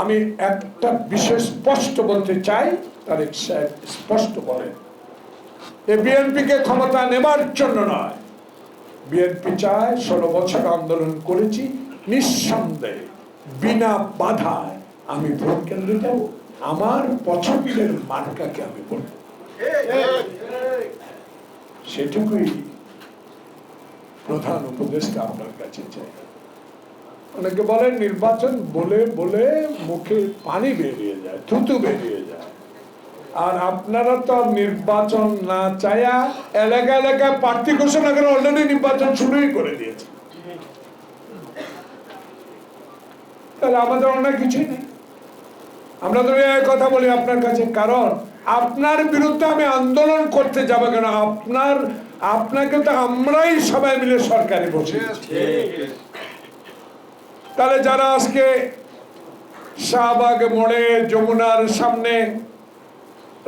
আমি একটা বিষয় স্পষ্ট বলতে চাই, তারেক সাহেব স্পষ্ট বলেন। এ বিএনপিকে ক্ষমতা নেবার জন্য নয়। বিএনপি চায় ষোলো বছর আন্দোলন করেছি, নিঃসন্দেহে, বিনা বাধায় আমি ভোট কেন্দ্রে যাব, আমার পছন্দের মার্কাকে আমি বলব। সেটুকুই প্রধান উপদেষ্টা আপনার কাছে চাই। অনেকে বলেন নির্বাচন বলে বলে মুখে পানি বেরিয়ে যায়, থুতু বেরিয়ে যায়। আর আপনারা তো নির্বাচন না চায়া এলাকা এলাকায় প্রার্থী ঘোষণা করে অলরেডি নির্বাচন শুরুই করে দিয়েছে। তাহলে আমাদের অনেক কিছুই নেই। আমরা তো কথা বলি আপনার কাছে, কারণ আপনার বিরুদ্ধে আমি আন্দোলন করতে যাব কেন? আপনার, আপনাকে তো আমরাই সবাই মিলে সরকারে বসে তাহলে যারা আজকে শাহবাগ মোড়ে যমুনার সামনে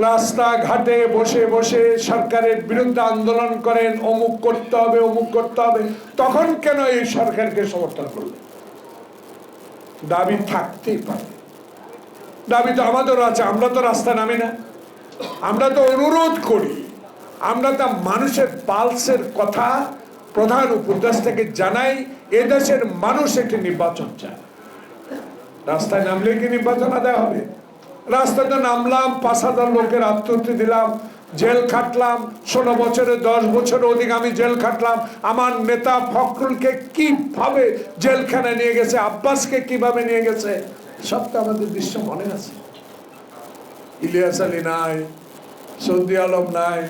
রাস্তাঘাটে বসে বসে সরকারের বিরুদ্ধে আন্দোলন করেন, অমুক করতে হবে, অমুক করতে হবে, তখন কেন এই সরকারকে সমর্থন করলেন? দাবি থাকতেই পারে। দাবি তো আমাদেরও আছে, আমরা তো রাস্তা নামি না। আমরা তো অনুরোধ করি, আমরা তো মানুষের পালসের কথা প্রধান উপদেষ্টাকে জানাই এদেশের মানুষ একটি নির্বাচন চায়। রাস্তায় নামলে কি নির্বাচন আদায় হবে? রাস্তাতে নামলাম, পাঁচ হাজার লোকের আত্মহত্যা দিলাম, জেল খাটলাম, ষোলো বছরে দশ বছর অধিক আমি জেল খাটলাম, আমার নেতা ফখরুলকে কীভাবে জেলখানে নিয়ে গেছে, আব্বাসকে কীভাবে নিয়ে গেছে, সব তো আমাদের দৃশ্য মনে আছে। ইলিয়াস আলী নাই, সৌদি আলম নাই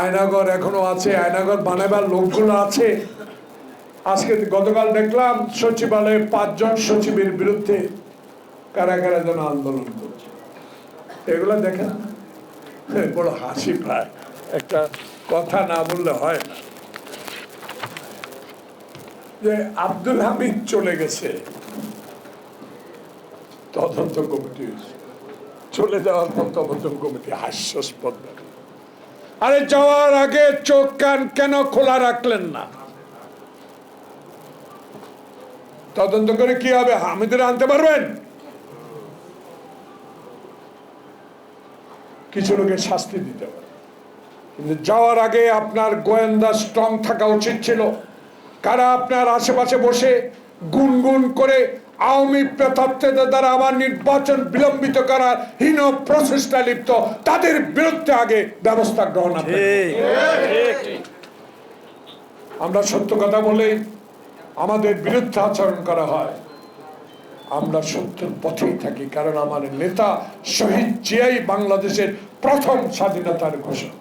আয়নাগর এখনও আছে, আয়নাগর বানাবার লোকগুলো আছে। আজকে গতকাল দেখলাম সচিবালয়ে পাঁচজন সচিবের বিরুদ্ধে কারা কারা যেন আন্দোলন করছে। এগুলো দেখেন বড় হাসি পায়। একটা কথা না বললে হয় না। যে আব্দুল হামিদ চলে গেছে, তদন্ত কমিটি চলে যাওয়ার পর তদন্ত কমিটি হাস্যস্পদ। আরে যাওয়ার আগে চোখ কান কেন খোলা রাখলেন না? তদন্ত করে কি হবে? হামিদের আনতে পারবেন? কিছু লোকের শাস্তি দিতে পারে কিন্তু যাওয়ার আগে আপনার গোয়েন্দা স্ট্রং থাকা উচিত ছিল। কারা আপনার আশেপাশে বসে গুনগুন করে আওয়ামী প্রেতাত্ত্বের দ্বারা আমার নির্বাচন বিলম্বিত করার হীন প্রচেষ্টা লিপ্ত তাদের বিরুদ্ধে আগে ব্যবস্থা গ্রহণ আমরা সত্য কথা বলে আমাদের বিরুদ্ধে আচরণ করা হয়। আমরা সত্যের পথেই থাকি কারণ আমার নেতা শহীদ জিয়াই বাংলাদেশের প্রথম স্বাধীনতার ঘোষণা।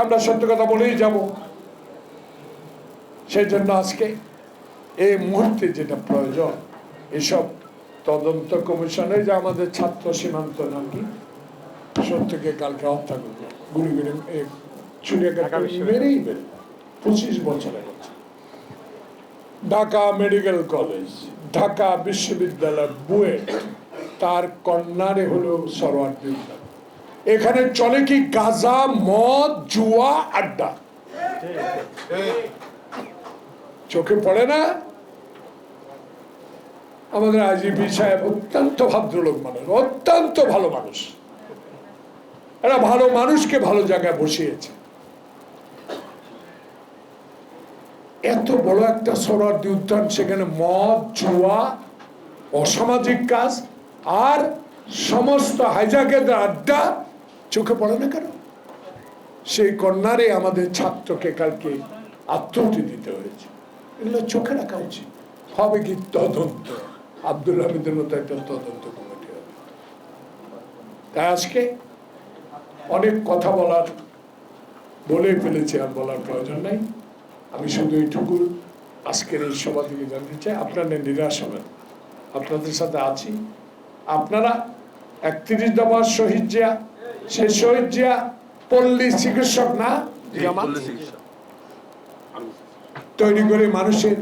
আমরা সত্য কথা বলেই যাব। সেই জন্য আজকে এই মুহূর্তে যেটা প্রয়োজন এসব তদন্ত কমিশনে যে আমাদের ছাত্র সীমান্ত নাকি সত্যকে কালকে হত্যা করল গুলি গুলি মেরেই মেরে পঁচিশ বছরের কথা ঢাকা মেডিকেল কলেজ ঢাকা বিশ্ববিদ্যালয় বুয়েট তার কন্যারে হলো সরোয়ার বিদ্যা এখানে চলে কি গাজা মদ জুয়া আড্ডা? চোখে পড়ে না। আমাদের আইজিপি সাহেব অত্যন্ত ভদ্রলোক মানুষ, অত্যন্ত ভালো মানুষ। এরা ভালো মানুষকে ভালো জায়গায় বসিয়েছে। এত বড় একটা সরার্দি উদ্যান সেখানে মদ, জুয়া, অসামাজিক কাজ, আর সমস্ত হাইজাকের আড্ডা চোখে পড়ে না কেন? সেই কন্যারে আমাদের ছাত্রকে কালকে আত্মহতি দিতে হয়েছে। এগুলো চোখে রাখা উচিত। হবে কি তদন্ত? আব্দুল হামিদের মতো একটা তদন্ত কমিটি হবে। তাই আজকে অনেক কথা বলার বলে ফেলেছি আর বলার প্রয়োজন নাই। আমি শুধু এইটুকু আজকের এই সভা থেকে জানতে চাই আপনারা নিরাশ হবেন আপনাদের সাথে আছি। আপনারা একত্রিশ দফা শহীদ জিয়া সেই শহীদ জিয়া পল্লী চিকিৎসক না? তৈরি করে মানুষের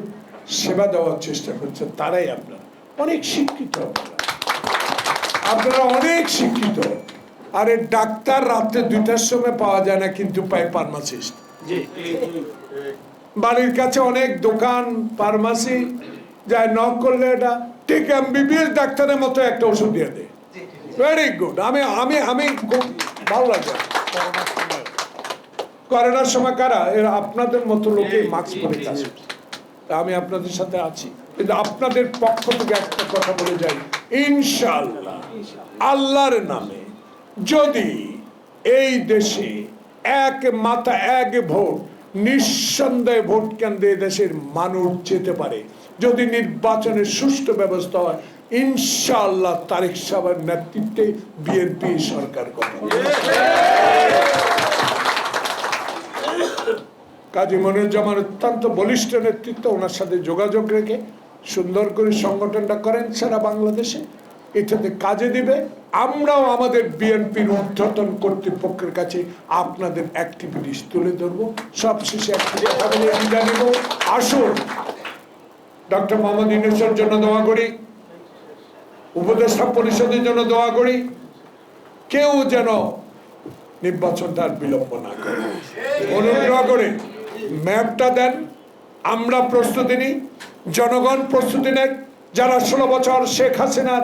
সেবা দেওয়ার চেষ্টা করছেন তারাই আপনারা। অনেক শিক্ষিত আপনারা। আপনারা অনেক শিক্ষিত। আরে ডাক্তার রাত্রে দুইটার সময় পাওয়া যায় না কিন্তু পায় ফার্মাসিস্ট বাড়ির কাছে অনেক দোকান ফার্মাসি যায় নক করলে এটা ঠিক এমবিবিএস ডাক্তারের মতো একটা ওষুধ দিয়ে দেয়। ভেরি গুড আমি আমি আমি খুব ভালো লাগে। করোনার সময় কারা? এরা আপনাদের মতো লোকে মাস্ক পরে কাজ তা আমি আপনাদের সাথে আছি। কিন্তু আপনাদের পক্ষ থেকে একটা কথা বলে যাই। ইনশাআল্লাহ আল্লাহর নামে যদি এই দেশে এক মাথা এক ভোট নিঃসন্দেহে ভোট কেন্দ্রে দেশের মানুষ যেতে পারে যদি নির্বাচনের সুষ্ঠু ব্যবস্থা হয় ইনশাআল্লাহ তারেক সাহেবের নেতৃত্বে বিএনপি সরকার হবে। কাজী মনিরুজ্জামান অত্যন্ত বলিষ্ঠ নেতৃত্ব, ওনার সাথে যোগাযোগ রেখে সুন্দর করে সংগঠনটা করেন সারা বাংলাদেশে। এটাতে কাজে দিবে। আমরাও আমাদের বিএনপির ঊর্ধ্বতন কর্তৃপক্ষের কাছে আপনাদের অ্যাক্টিভিটিস তুলে ধরবো। সবশেষে একটি কথা বলে বিদায় নেব আসুন, ডক্টর মোহাম্মদ ইউনুসের জন্য দোয়া করি, উপদেষ্টা পরিষদের জন্য দোয়া করি। কেউ যেন নির্বাচনটা বিলম্ব না করে। অনুগ্রহ করে ম্যাপটা দেন, আমরা প্রস্তুতি নিই, জনগণ প্রস্তুতি নেয় যারা ষোলো বছর শেখ হাসিনার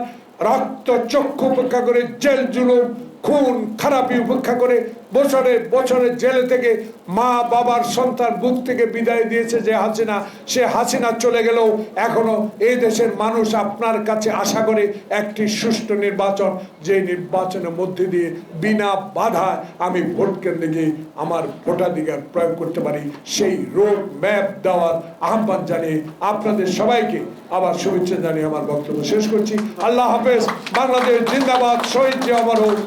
রক্ত চক্ষু উপেক্ষা করে জেল জুলুম খুন, খারাপি উপেক্ষা করে বছরে বছরে জেলে থেকে মা বাবার সন্তান বুক থেকে বিদায় দিয়েছে যে হাসিনা, সে হাসিনা চলে গেলেও এখনও এই দেশের মানুষ আপনার কাছে আশা করে একটি সুষ্ঠু নির্বাচন, যে নির্বাচনের মধ্যে দিয়ে বিনা বাধায় আমি ভোট কেন্দ্রে গিয়ে আমার ভোটাধিকার প্রয়োগ করতে পারি। সেই রোড ম্যাপ দেওয়ার আহ্বান জানিয়ে আপনাদের সবাইকে আবার শুভেচ্ছা জানিয়ে আমার বক্তব্য শেষ করছি। আল্লাহ হাফেজ, বাংলাদেশ জিন্দাবাদ, শহীদ জি অমর হোক